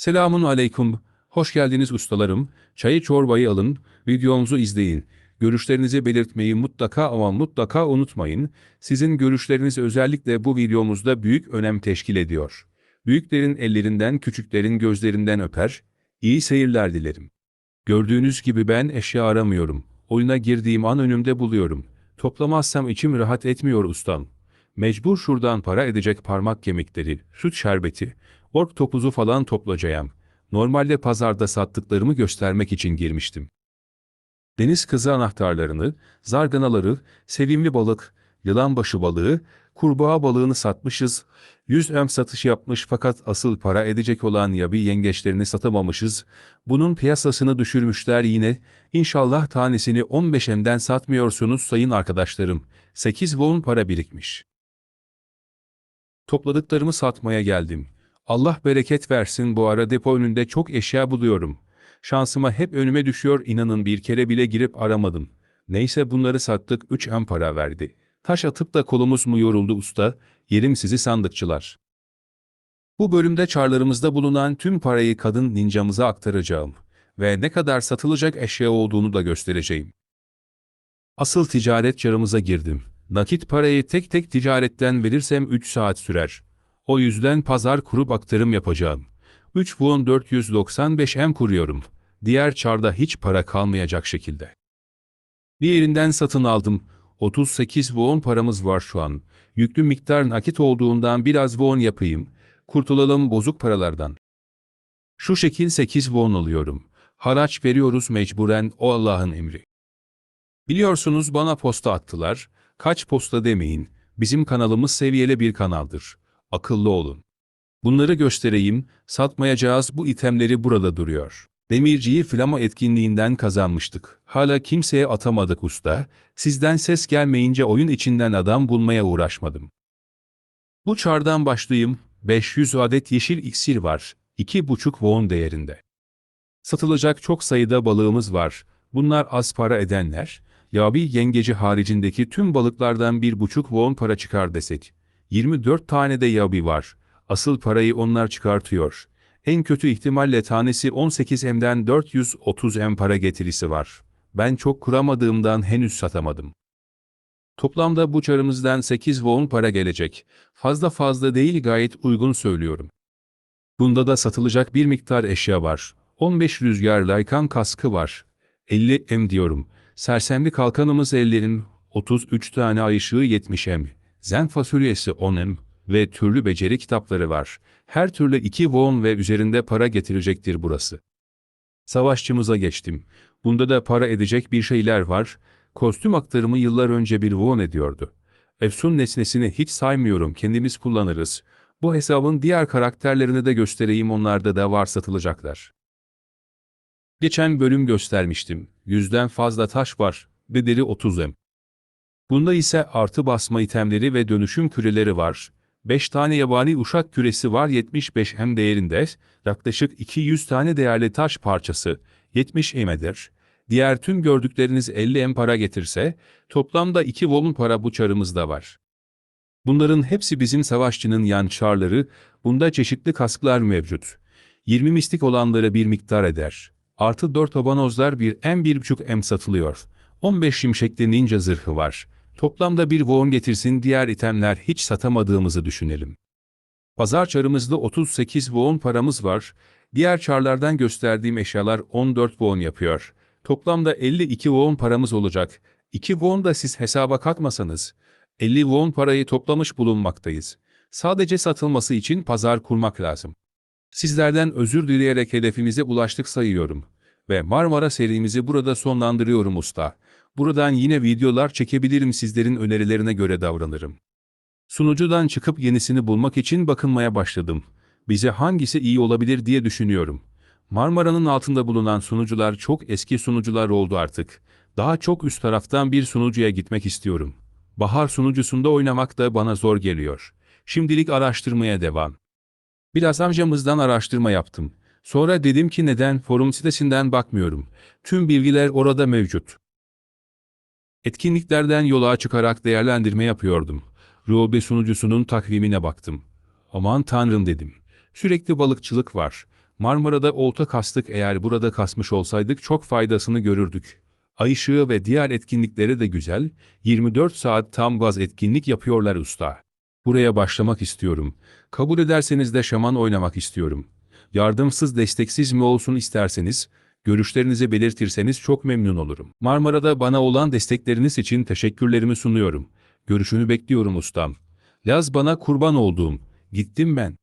Selamun aleyküm. Hoş geldiniz ustalarım. Çayı çorbayı alın, videomuzu izleyin. Görüşlerinizi belirtmeyi mutlaka ama mutlaka unutmayın. Sizin görüşleriniz özellikle bu videomuzda büyük önem teşkil ediyor. Büyüklerin ellerinden, küçüklerin gözlerinden öper. İyi seyirler dilerim. Gördüğünüz gibi ben eşya aramıyorum. Oyuna girdiğim an önümde buluyorum. Toplamazsam içim rahat etmiyor ustam. Mecbur şuradan para edecek parmak kemikleri, süt şerbeti, ork topuzu falan toplayacağım. Normalde pazarda sattıklarımı göstermek için girmiştim. Deniz kızı anahtarlarını, zarganaları, sevimli balık, yılanbaşı balığı, kurbağa balığını satmışız, 100 öm satış yapmış fakat asıl para edecek olan yabi yengeçlerini satamamışız, bunun piyasasını düşürmüşler yine, İnşallah tanesini 15 emden satmıyorsunuz sayın arkadaşlarım, 8 won para birikmiş. Topladıklarımı satmaya geldim. Allah bereket versin bu ara depo önünde çok eşya buluyorum. Şansıma hep önüme düşüyor inanın bir kere bile girip aramadım. Neyse bunları sattık 3 em para verdi. Taş atıp da kolumuz mu yoruldu usta, yerim sizi sandıkçılar. Bu bölümde çarlarımızda bulunan tüm parayı kadın ninjamıza aktaracağım ve ne kadar satılacak eşya olduğunu da göstereceğim. Asıl ticaret çarımıza girdim. Nakit parayı tek tek ticaretten verirsem 3 saat sürer. O yüzden pazar kurup aktarım yapacağım. 3 won 495 em kuruyorum. Diğer çarda hiç para kalmayacak şekilde. Diğerinden satın aldım. 38 won paramız var şu an. Yüklü miktar nakit olduğundan biraz won yapayım. Kurtulalım bozuk paralardan. Şu şekil 8 won alıyorum. Haraç veriyoruz mecburen o Allah'ın emri. Biliyorsunuz bana posta attılar. Kaç posta demeyin. Bizim kanalımız seviyeli bir kanaldır. Akıllı olun. Bunları göstereyim, satmayacağız bu itemleri burada duruyor. Demirciyi flama etkinliğinden kazanmıştık. Hala kimseye atamadık usta. Sizden ses gelmeyince oyun içinden adam bulmaya uğraşmadım. Bu çardan başlayayım. 500 adet yeşil iksir var. 2,5 won değerinde. Satılacak çok sayıda balığımız var. Bunlar az para edenler. Yabi yengeci haricindeki tüm balıklardan 1,5 won para çıkar desek. 24 tane de yabi var. Asıl parayı onlar çıkartıyor. En kötü ihtimalle tanesi 18 M'den 430 M para getirisi var. Ben çok kuramadığımdan henüz satamadım. Toplamda bu çarımızdan 8 won para gelecek. Fazla fazla değil gayet uygun söylüyorum. Bunda da satılacak bir miktar eşya var. 15 rüzgar laykan kaskı var. 50 M diyorum. Sersemli kalkanımız ellerin 33 tane ay ışığı 70 M. Zen fasulyesi 10 M ve türlü beceri kitapları var. Her türlü 2 won ve üzerinde para getirecektir burası. Savaşçımıza geçtim. Bunda da para edecek bir şeyler var. Kostüm aktarımı yıllar önce bir won ediyordu. Efsun nesnesini hiç saymıyorum kendimiz kullanırız. Bu hesabın diğer karakterlerini de göstereyim onlarda da var satılacaklar. Geçen bölüm göstermiştim. Yüzden fazla taş var. Bedeli 30 em. Bunda ise artı basma itemleri ve dönüşüm küreleri var. 5 tane yabani uşak küresi var 75 hem değerinde, yaklaşık 200 tane değerli taş parçası, 70 emedir. Diğer tüm gördükleriniz 50 em para getirse, toplamda 2 volun para bu çarımızda var. Bunların hepsi bizim savaşçının yan çarları, bunda çeşitli kasklar mevcut. 20 mistik olanları bir miktar eder. Artı 4 abanozlar bir M 1.5 M satılıyor. 15 şimşekli ninja zırhı var. Toplamda bir won getirsin diğer itemler hiç satamadığımızı düşünelim. Pazar çarımızda 38 won paramız var. Diğer çarlardan gösterdiğim eşyalar 14 won yapıyor. Toplamda 52 won paramız olacak. 2 won da siz hesaba katmasanız 50 won parayı toplamış bulunmaktayız. Sadece satılması için pazar kurmak lazım. Sizlerden özür dileyerek hedefimize ulaştık sayıyorum. Ve Marmara serimizi burada sonlandırıyorum usta. Buradan yine videolar çekebilirim sizlerin önerilerine göre davranırım. Sunucudan çıkıp yenisini bulmak için bakınmaya başladım. Bize hangisi iyi olabilir diye düşünüyorum. Marmara'nın altında bulunan sunucular çok eski sunucular oldu artık. Daha çok üst taraftan bir sunucuya gitmek istiyorum. Bahar sunucusunda oynamak da bana zor geliyor. Şimdilik araştırmaya devam. Biraz amcamızdan araştırma yaptım. Sonra dedim ki neden forum sitesinden bakmıyorum. Tüm bilgiler orada mevcut. Etkinliklerden yola çıkarak değerlendirme yapıyordum. Robe sunucusunun takvimine baktım. Aman tanrım dedim. Sürekli balıkçılık var. Marmara'da olta kastık eğer burada kasmış olsaydık çok faydasını görürdük. Ay ışığı ve diğer etkinlikleri de güzel, 24 saat tam gaz etkinlik yapıyorlar usta. Buraya başlamak istiyorum. Kabul ederseniz de şaman oynamak istiyorum. Yardımsız desteksiz mi olsun isterseniz, görüşlerinizi belirtirseniz çok memnun olurum. Marmara'da bana olan destekleriniz için teşekkürlerimi sunuyorum. Görüşünü bekliyorum ustam. Laz bana kurban olduğum. Gittim ben.